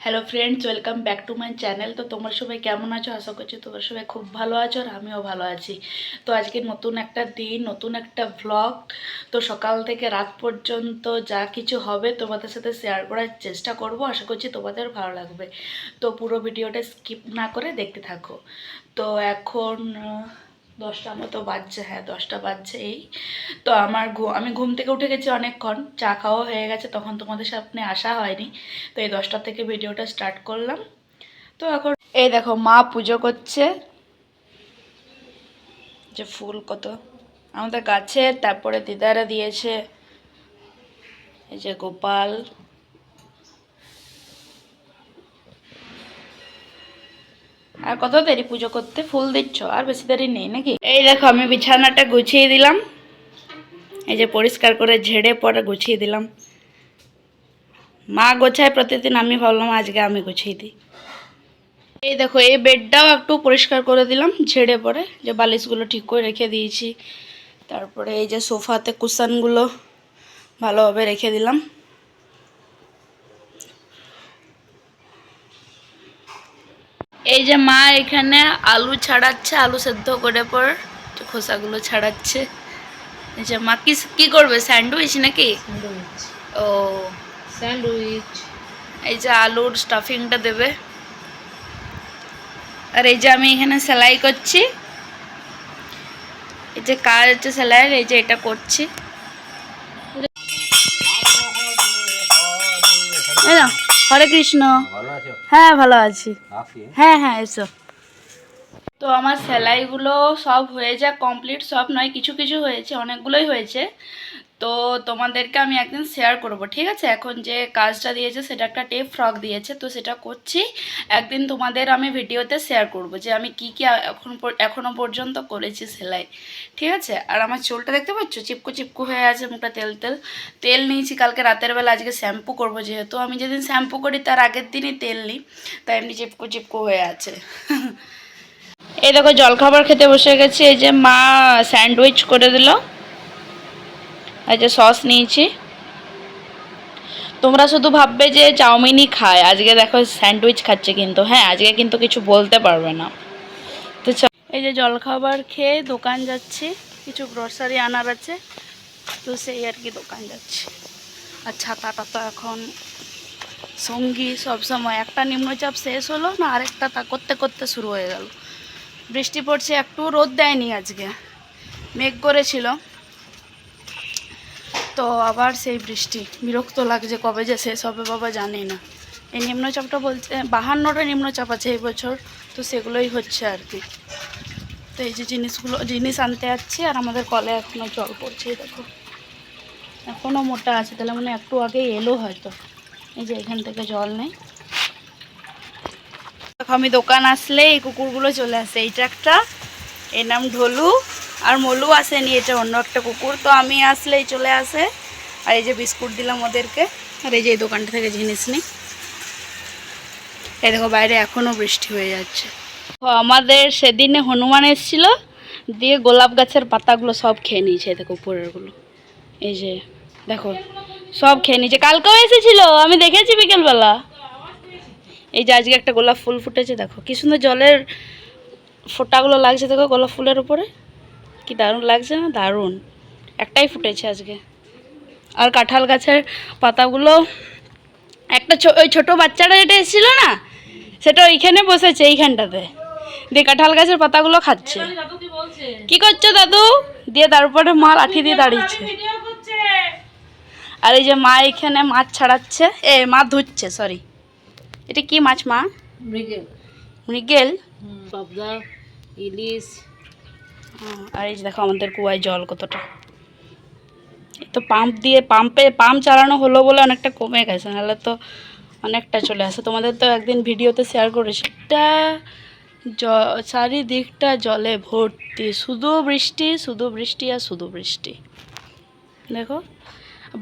Hello friends welcome back to my channel তো তোমরা সবাই কেমন আছো? আশা করছি তোমরা সবাই খুব ভালো আছো আর আমিও ভালো আছি। তো আজকে নতুন একটা দিন, নতুন একটা ভ্লগ তো সকাল থেকে রাত পর্যন্ত যা কিছু হবে তোমাদের সাথে শেয়ার করার চেষ্টা করব। আশা করছি তোমাদের ভালো লাগবে। তো পুরো ভিডিওটা স্কিপ না করে দেখতে থাকো। তো এখন দশটা মতো বাজছে হ্যাঁ দশটা বাজছে এই। তো আমার ঘু- আমি ঘুম থেকে উঠে গেছি অনেকক্ষণ, চা খাওয়া হয়ে গেছে, তখন তোমাদের সামনে আসা হয়নি। তো এই দশটা থেকে ভিডিওটা স্টার্ট করলাম। তো এখন এই দেখো, মা পুজো করছে। যে ফুল কত। আমাদের গাছে তারপরে দিদারা দিয়েছে। এই যে গোপাল। আর কত দেরি পুজো করতে? ফুল দিচ্ছ? আর বেশি দেরি নেই নাকি? এই দেখো, আমি বিছানাটা গুছিয়ে দিলাম। এই যে পরিষ্কার করে ঝেড়ে পরে গুছিয়ে দিলাম। মা গোছায় প্রতিদিন, আমি ভাবলাম আজকে আমি গুছিয়ে দিই। এই দেখো, এই বেডটাও একটু পরিষ্কার করে দিলাম, ঝেড়ে পরে। যে বালিশগুলো ঠিক করে রেখে দিয়েছি। তারপরে এই যে সোফাতে কুশনগুলো ভালোভাবে রেখে দিলাম। এই যে মা এখানে আলু ছাড়াচ্ছে আলু সেদ্ধ করে পর খোসাগুলো ছাড়াচ্ছে। এই যে মা কি কি করবে স্যান্ডউইচ নাকি? ও। স্যান্ডউইচ। এই যে আলুর স্টাফিংটা দেবে। আর এই যে আমি এখানে সেলাই করছি। এই যে কাজ হচ্ছে সেলাইয়ের এই যে এটা করছি। হরে কৃষ্ণ। হ্যাঁ ভালো আছি। হ্যাঁ। হ্যাঁ এসো। তো আমার সেলাইগুলো সব হয়ে যায় কমপ্লিট সব নয় কিছু কিছু হয়েছে অনেকগুলোই হয়েছে। তো তোমাদেরকে আমি একদিন শেয়ার করব, ঠিক আছে? এখন যে কাজটা দিয়েছে সেটা একটা টেপ ফ্রক দিয়েছে, তো সেটা করছি। একদিন তোমাদের আমি ভিডিওতে শেয়ার করব যে আমি কি কি এখন পর- এখনও পর্যন্ত করেছি সেলাই, ঠিক আছে? আর আমার চুলটা দেখতে পাচ্ছ? চিপকু চিপকু হয়ে আছে মুখটা তেল তেল। তেল নিয়েছি, কালকে রাতের বেলা আজকে শ্যাম্পু করব যেহেতু। আমি যেদিন শ্যাম্পু করি তার আগের দিনই তেল নিই, তাই এমনি চিপকু চিপকু হয়ে আছে। এই দেখো, জলখাবার খেতে বসে গেছি। এই যে মা স্যান্ডউইচ করে দিল। এই যে সস নিয়েছি। তোমরা শুধু ভাববে যে চাউমিনই খায়। আজকে দেখো স্যান্ডউইচ খাচ্ছে কিন্তু। হ্যাঁ আজকে কিন্তু কিছু বলতে পারবে না। তো এই যে জলখাবার খেয়ে দোকান যাচ্ছি। কিছু গ্রসারি আনার আছে। তো সেই আর কি দোকান যাচ্ছি। আর ছাতাটা তো এখন সঙ্গী সবসময়। একটা নিম্নচাপ শেষ হলো না, আরেকটা তা করতে করতে শুরু হয়ে গেল। বৃষ্টি পড়ছে একটু রোদ দেয়নি আজকে। মেঘ করেছিল। তো আবার সেই বৃষ্টি। বিরক্ত লাগছে কবে যে শেষ হবে বাবা জানি না। এই নিম্নচাপটা বলছে, বাহান্নটা নিম্নচাপ আছে এই বছর, তো সেগুলোই হচ্ছে আর কি। তো এই যে জিনিসগুলো, জিনিস আনতে যাচ্ছি আর আমাদের কলে এখনও জল পড়ছে দেখো। এখনও মোটা আছে, তাহলে মানে একটু আগেই এলো হয়তো। এই যে এখান থেকে জল নেই। দেখো আমি দোকান আসলে এই কুকুরগুলো চলে আসে। এইটা একটা এর নাম ঢোলু। আর মলু আসেনি, এটা অন্য একটা কুকুর। তো আমি আসলেই চলে আসে। আর এই যে বিস্কুট দিলাম ওদেরকে। আর এই যে এই দোকানটা থেকে জিনিস নিই। এই দেখো, বাইরে এখনও বৃষ্টি হয়ে যাচ্ছে। আমাদের সেদিনে হনুমান এসেছিল, দিয়ে গোলাপ গাছের পাতাগুলো সব খেয়ে নিয়েছে দেখো উপরেরগুলো। এই যে, দেখো, সব খেয়ে নিয়েছে। কালকেও এসেছিল, আমি দেখেছি বিকেলবেলা। এই যে আজকে একটা গোলাপ ফুল ফুটেছে, দেখো। কি সুন্দর জলের ফোঁটাগুলো লাগছে, দেখো গোলাপ ফুলের উপরে। কি দারুণ লাগছে না? দারুণ। একটাই ফুটেছে আজকে। আর কাঁঠাল গাছের পাতাগুলো একটা ওই ছোটো বাচ্চাটা যেটা এসেছিল না সেটা ওইখানে বসেছে এইখানটাতে। দিয়ে কাঁঠাল গাছের পাতাগুলো খাচ্ছে। কি করছ দাদু? দিয়ে তারপরে মা লাঠি দিয়ে দাঁড়িয়েছে। আর এই যে মা এখানে মাছ ছাড়াচ্ছে। এ মাছ ধুচ্ছে সরি এটা কি মাছ মা? মৃগেল। মৃগেল? পাবদা ইলিশ আর এই যে দেখো আমাদের কুয়ায় জল কতটা। তো পাম্প দিয়ে পাম্পে পাম্প চালানো হলো বলে অনেকটা কমে গেছে, নাহলে তো অনেকটা চলে আসে। তোমাদের তো একদিন ভিডিওতে শেয়ার করেছি এটা জ, চারিদিকটা জলে ভর্তি, শুধু বৃষ্টি শুধু বৃষ্টি আর শুধু বৃষ্টি। দেখো,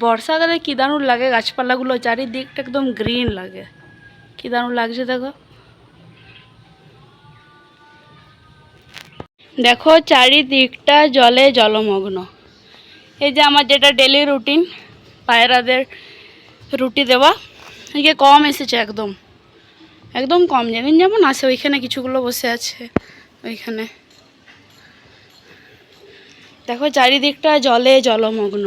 বর্ষাকালে কী দারুণ লাগে, গাছপালাগুলো চারিদিকটা একদম গ্রিন লাগে। কী দারুণ লাগছে দেখো। দেখো চারিদিকটা জলে জলমগ্ন। এই যে আমার যেটা ডেলি রুটিন পায়রাদের রুটি দেওয়া এদিকে কম এসেছে একদম। একদম কম, যেদিন যেমন আসে ওইখানে কিছুগুলো বসে আছে, ওইখানে। দেখো চারিদিকটা জলে জলমগ্ন।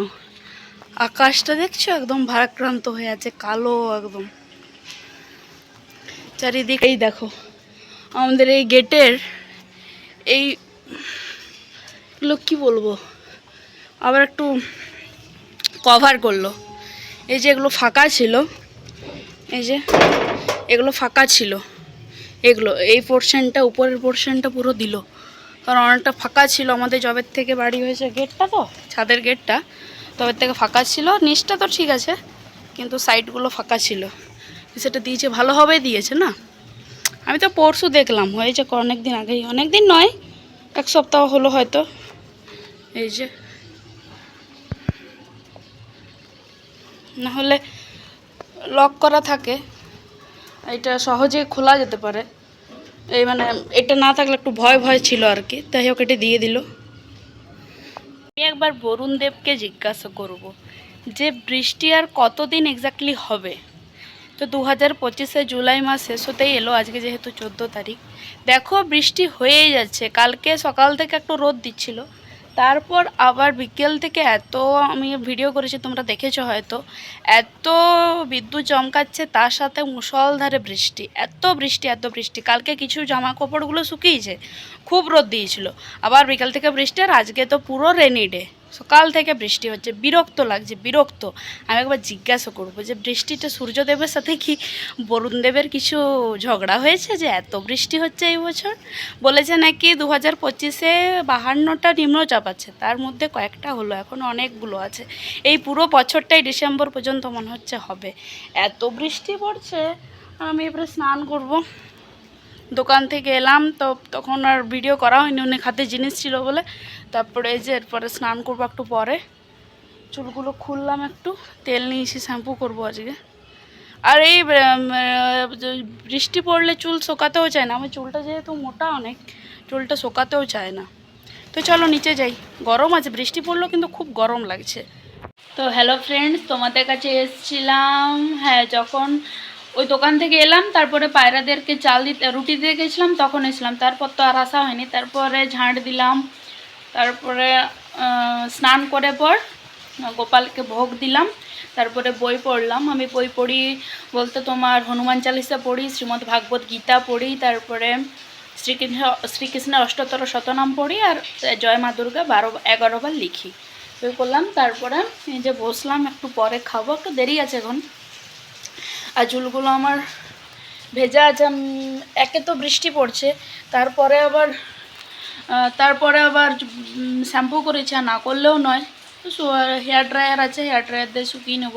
আকাশটা দেখছ একদম ভারাক্রান্ত হয়ে আছে, কালো একদম। চারিদিক এই দেখো, আমাদের এই গেটের এই এগুলো কী বলব? আবার একটু কভার করল। এই যে এগুলো ফাঁকা ছিল, এই যে এগুলো ফাঁকা ছিল। এগুলো, এই পোর্শনটা উপরের পোর্শনটা পুরো দিল। কারণ অনেকটা ফাঁকা ছিল আমাদের জবের থেকে বাড়ি হয়েছে গেটটা তো, ছাদের গেটটা তবের থেকে ফাঁকা ছিল, নিচটা তো ঠিক আছে, কিন্তু সাইডগুলো ফাঁকা ছিল। সেটা দিয়েছে, ভালোভাবেই দিয়েছে না? আমি তো পরশু দেখলাম, হয়েছে অনেক দিন আগেই অনেক দিন নয় এক সপ্তাহ হলো হয়তো। এই যে। না হলে লক করা থাকে। এটা সহজে খোলা যেতে পারে। এই মানে এটা না থাকলে একটু ভয় ভয় ছিল আর কি। তাই হোক এটা দিয়ে দিল। আমি একবার বরুণ দেবকে জিজ্ঞাসা করব যে বৃষ্টি আর কতদিন এক্স্যাক্টলি হবে? তো দু হাজার পঁচিশে জুলাই মাস শেষ হতেই এলো আজকে যেহেতু চোদ্দ তারিখ। দেখো বৃষ্টি হয়েই যাচ্ছে। কালকে সকাল থেকে একটু রোদ দিচ্ছিল। তারপর আবার বিকেল থেকে এত আমি ভিডিও করেছি, তোমরা দেখেছ হয়তো। এত বিদ্যুৎ চমকাচ্ছে, তার সাথে মুষলধারে বৃষ্টি। এত বৃষ্টি এত বৃষ্টি। কালকে কিছু জামা কাপড়গুলো শুকিয়েছে, খুব রোদ দিয়েছিল। আবার বিকেল থেকে বৃষ্টি, আর আজকে তো পুরো রেনি ডে সকাল থেকে বৃষ্টি হচ্ছে, বিরক্ত লাগছে, বিরক্ত। আমি একবার জিজ্ঞাসা করব যে বৃষ্টিটা সূর্যদেবের সাথে কি বরুণদেবের কিছু ঝগড়া হয়েছে যে এত বৃষ্টি হচ্ছে এই বছর? বলেছে নাকি দু হাজার পঁচিশে বাহান্নটা নিম্নচাপ আছে, তার মধ্যে কয়েকটা হলো, এখন অনেকগুলো আছে। এই পুরো বছরটাই ডিসেম্বর পর্যন্ত মনে হচ্ছে হবে। এত বৃষ্টি পড়ছে, আমি এবারে স্নান করব। দোকান থেকে এলাম, তো তখন আর ভিডিও করা হয়নি অনেক হাতে জিনিস ছিল বলে। তারপরে এই যে এরপরে স্নান করব একটু পরে। চুলগুলো খুললাম একটু, তেল নিয়েছি শ্যাম্পু করব আজকে। আর এই বৃষ্টি পড়লে চুল শোকাতেও চায় না। আমার চুলটা যেহেতু মোটা অনেক, চুলটা শোকাতেও চায় না। তো চলো নিচে যাই। গরম আছে, বৃষ্টি পড়লেও কিন্তু খুব গরম লাগছে। তো হ্যালো ফ্রেন্ডস তোমাদের কাছে এসছিলাম। হ্যাঁ যখন ওই দোকান থেকে এলাম, তারপরে পায়রাদেরকে চাল দিতে, রুটি দিয়ে গেছিলাম, তখন এসলাম তারপর তো আর আসা হয়নি। তারপরে ঝাঁট দিলাম, তারপরে স্নান করে পর, গোপালকে ভোগ দিলাম, তারপরে বই পড়লাম। আমি বই পড়ি বলতে তোমার হনুমান চালিসা পড়ি, শ্রীমদ্ ভাগবত গীতা পড়ি, তারপরে শ্রীকৃষ্ণ, শ্রীকৃষ্ণের অষ্টতর শতনাম পড়ি, আর জয় মা দুর্গা বারো, এগারো বার লিখি। বই করলাম তারপরে এই যে বসলাম, একটু পরে খাব, একটু দেরি আছে এখন। আর চুলগুলো আমার ভেজা আছে একে তো বৃষ্টি পড়ছে, তারপরে আবার তারপরে আবার শ্যাম্পু করেছি না করলেও নয়। হেয়ার ড্রায়ার আছে, হেয়ার ড্রায়ার দিয়ে শুকিয়ে নেব।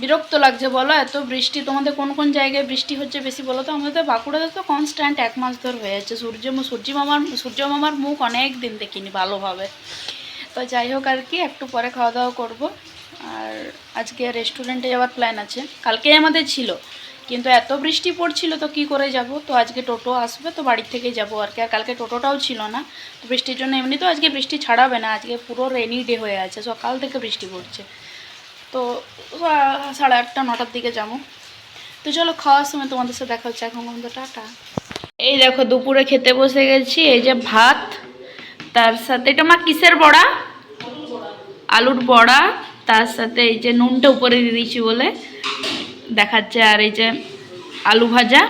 বিরক্ত লাগছে, বলো, এত বৃষ্টি, তোমাদের কোন কোন জায়গায় বৃষ্টি হচ্ছে বেশি বলো তো? আমাদের বাঁকুড়াতে তো কনস্ট্যান্ট এক মাস ধরে হয়ে যাচ্ছে। সূর্য সূর্য মামার সূর্য মামার মুখ অনেক দিন দেখিনি ভালোভাবে। তো যাই হোক আর কি, একটু পরে খাওয়া দাওয়া করব। আর আজকে রেস্টুরেন্টে যাওয়ার প্ল্যান আছে। কালকে আমাদের ছিল, কিন্তু এত বৃষ্টি পড়ছিল তো কি করে যাব? তো আজকে টোটো আসবে তো বাড়ির থেকে যাব আর কি। আর কালকে টোটোটাও ছিল না, তো বৃষ্টির জন্য এমনি তো আজকে বৃষ্টি ছাড়াবে না, আজকে পুরো রেনি ডে হয়ে আছে, সকাল থেকে বৃষ্টি পড়ছে। তো সাড়ে আটটা, নটার দিকে যাব। তো চলো খাওয়ার সময় তোমাদের সাথে দেখা হচ্ছে, এখন আমাদের টাটা। এই দেখো, দুপুরে খেতে বসে গেছি, এই যে ভাত, তার সাথে এটা মা কিসের বড়া? আলুর বড়া। তার সাথে এই যে নুনটা উপরে দিয়ে দিয়েছি বলে দেখাচ্ছে, আর এই যে আলু ভাজা,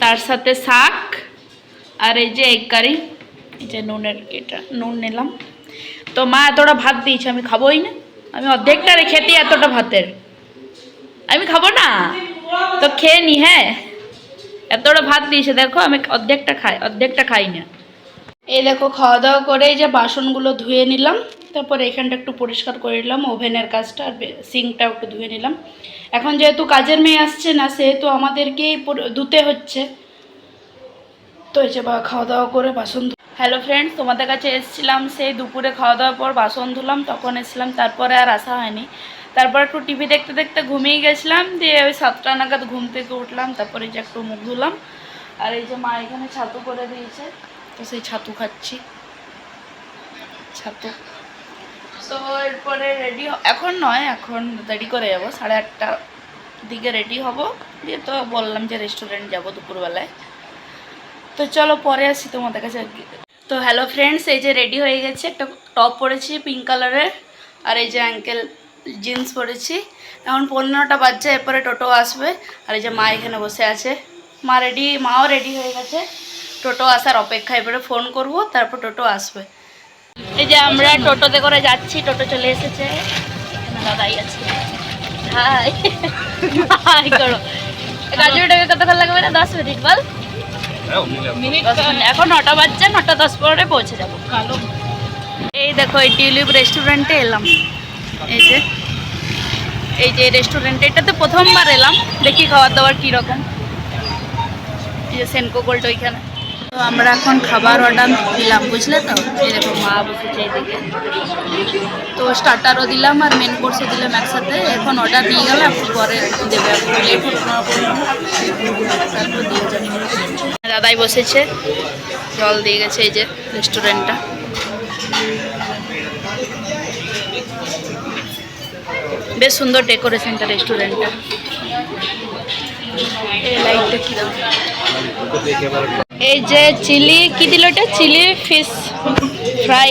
তার সাথে শাক, আর এই যে এগ কারি এই যে নুনের এটা, নুন নিলাম। তো মা এতটা ভাত দিয়েছে, আমি খাবোই না। আমি অর্ধেকটা রেখেতি এতটা ভাতের। আমি খাব না? তো খেয়ে নি হ্যাঁ। এতটা ভাত দিয়েছে, দেখো, আমি অর্ধেকটা খাই অর্ধেকটা খাই না। এই দেখো, খাওয়া দাওয়া করে এই যে বাসনগুলো ধুয়ে নিলাম, তারপর এখানটা একটু পরিষ্কার করে নিলাম, ওভেনের কাজটা আর সিঙ্কটা একটু ধুয়ে নিলাম। এখন যেহেতু কাজের মেয়ে আসছে না, সেহেতু আমাদেরকেই ধুতে হচ্ছে। তো এই যে বা খাওয়া দাওয়া করে বাসন হ্যালো ফ্রেন্ডস তোমাদের কাছে এসেছিলাম, সেই দুপুরে খাওয়া দাওয়ার পর বাসন ধুলাম, তখন এসেছিলাম, তারপরে আর আসা হয়নি। তারপর একটু টিভি দেখতে দেখতে ঘুমিয়ে গেছিলাম, দিয়ে ওই সাতটা নাগাদ ঘুম থেকে উঠলাম, তারপরে যে একটু মুখ ধুলাম। আর এই যে মা এখানে ছাতু করে দিয়েছে। তো সেই ছাতু খাচ্ছি। ছাতু। তো এরপরে রেডি এখন নয় এখন রেডি করে যাব। সাড়ে আটটা দিকে রেডি হব। দিয়ে তো বললাম যে রেস্টুরেন্ট যাব দুপুরবেলায়। তো চলো পরে আসি তোমাদের কাছে। তো হ্যালো ফ্রেন্ডস এই যে রেডি হয়ে গেছে। একটা টপ পরেছি পিঙ্ক কালারের আর এই যে অ্যাঙ্কেল জিন্স পরেছি। এখন পনেরোটা বাজছে এরপরে টোটো আসবে। আর এই যে মা এখানে বসে আছে। মা রেডি মাও রেডি হয়ে গেছে। টোটো আসার অপেক্ষা এবারে ফোন করব তারপর টোটো আসবে। এই যে আমরা টোটোতে করে যাচ্ছি টোটো চলে এসেছে। এখানে দাদাই আছে। হাই হাই করো। কতক্ষণ লাগবে না? দশ মিনিট বল। মিনিট দশ মিনিট এখন নটা বাজছে নটা দশ পরে পৌঁছে যাব। কালো। এই দেখো এই টিউলিপ রেস্টুরেন্টে এলাম। এই যে এই যে রেস্টুরেন্টে এটাতে প্রথমবার এলাম। দেখি খাবার দাবার কীরকম। এই যে সেনকো গোল্ড ওইখানে। আমরা এখন খাবার অর্ডার দিলাম, বুঝলে তো? দেখো মা বসেছে এইদিকে তো স্টার্টারও দিলাম আর মেন কোর্সও দিলাম একসাথে। এখন অর্ডার দিয়ে গেলাম, পরে দেবে দাদাই বসেছে। জল দিয়ে গেছে এই যে রেস্টুরেন্টটা বেশ সুন্দর ডেকোরেশনটা রেস্টুরেন্টটা এই লাইটটা কি দাও এই যে চিলি কি দিল এটা? Chilli fish fry.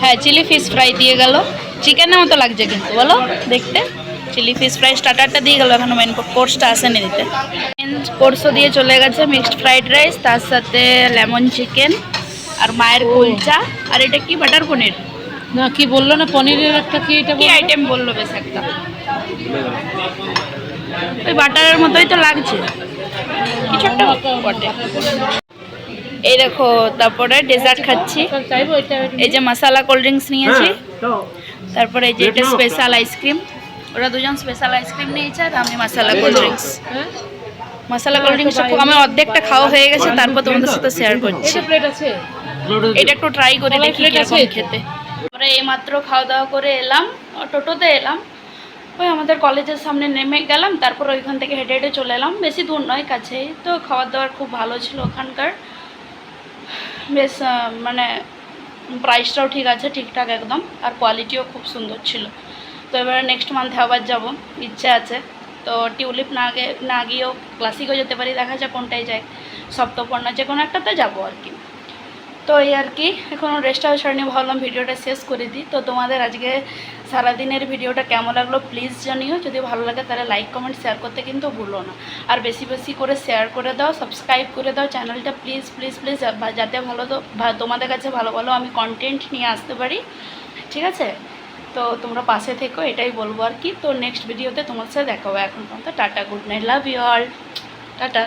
হ্যাঁ চিলি ফিশ ফ্রাই দিয়ে গেল। চিকেনের মতো লাগছে কিন্তু বলো দেখতে। চিলি ফিশ ফ্রাই স্টার্টারটা দিয়ে গেল এখন মেন কোর্সটা আসেনি দিতে। মেন কোর্সও দিয়ে চলে গেছে মিক্সড ফ্রাইড রাইস তার সাথে লেমন চিকেন আর মায়ের কুলচা। আর এটা কি বাটার পনির? না কি বলল না পনিরের একটা কি এটা কি আইটেম বলল বেশ একটা। ওই বাটারের মতোই তো লাগছে। কিছু একটা বটে। এই দেখো তারপরে ডেজার্ট খাচ্ছি। এই যে মশালা কোল্ড ড্রিঙ্কস নিয়েছি। তারপরে এই যে এটা স্পেশাল আইসক্রিম ওরা দুজন স্পেশাল আইসক্রিম নিয়েছে আর আমি মশালা কোল্ড ড্রিঙ্কস হ্যাঁ মশালা কোল্ড ড্রিঙ্কস আমি অর্ধেকটা খাওয়া হয়ে গেছে তারপর তোমাদের সাথে শেয়ার করছি। এটা একটু ট্রাই করে দেখি কীরকম আছে? খেতে। আমরা এইমাত্র খাওয়া দাওয়া করে এলাম টোটোতে এলাম। ওই আমাদের কলেজের সামনে নেমে গেলাম তারপর ওইখান থেকে হেঁটে হেঁটে চলে এলাম। বেশি দূর নয় কাছেই। তো খাবার দাবার খুব ভালো ছিল ওখানকার। বেশ মানে প্রাইসটাও ঠিক আছে, ঠিকঠাক একদম, আর কোয়ালিটিও খুব সুন্দর ছিল। তো এবারে নেক্সট মান্থে আবার যাব, ইচ্ছে আছে। তো টিউলিপ না গিয়ে না গিয়েও ক্লাসিকও যেতে পারি, দেখা যায় কোনটাই যায়। সপ্তপর্ণা যে কোনো একটাতে যাব আর কি। তো এই আর কি, এখনও রেস্ট হাউস নিয়ে ভাবলাম ভিডিওটা শেষ করে দিই। তো তোমাদের আজকে সারাদিনের ভিডিওটা কেমন লাগল প্লিজ জানিও। যদি ভালো লাগে তাহলে লাইক কমেন্ট শেয়ার করতে কিন্তু ভুলো না। আর বেশি বেশি করে শেয়ার করে দাও সাবস্ক্রাইব করে দাও চ্যানেলটা প্লিজ প্লিজ প্লিজ যাতে ভালো তোমাদের কাছে ভালো ভালো আমি কন্টেন্ট নিয়ে আসতে পারি। ঠিক আছে? তো তোমরা পাশে থেকো, এটাই বলব আর কি। তো নেক্সট ভিডিওতে তোমার সাথে দেখা হবে। এখন পর্যন্ত tata good night love you all tata.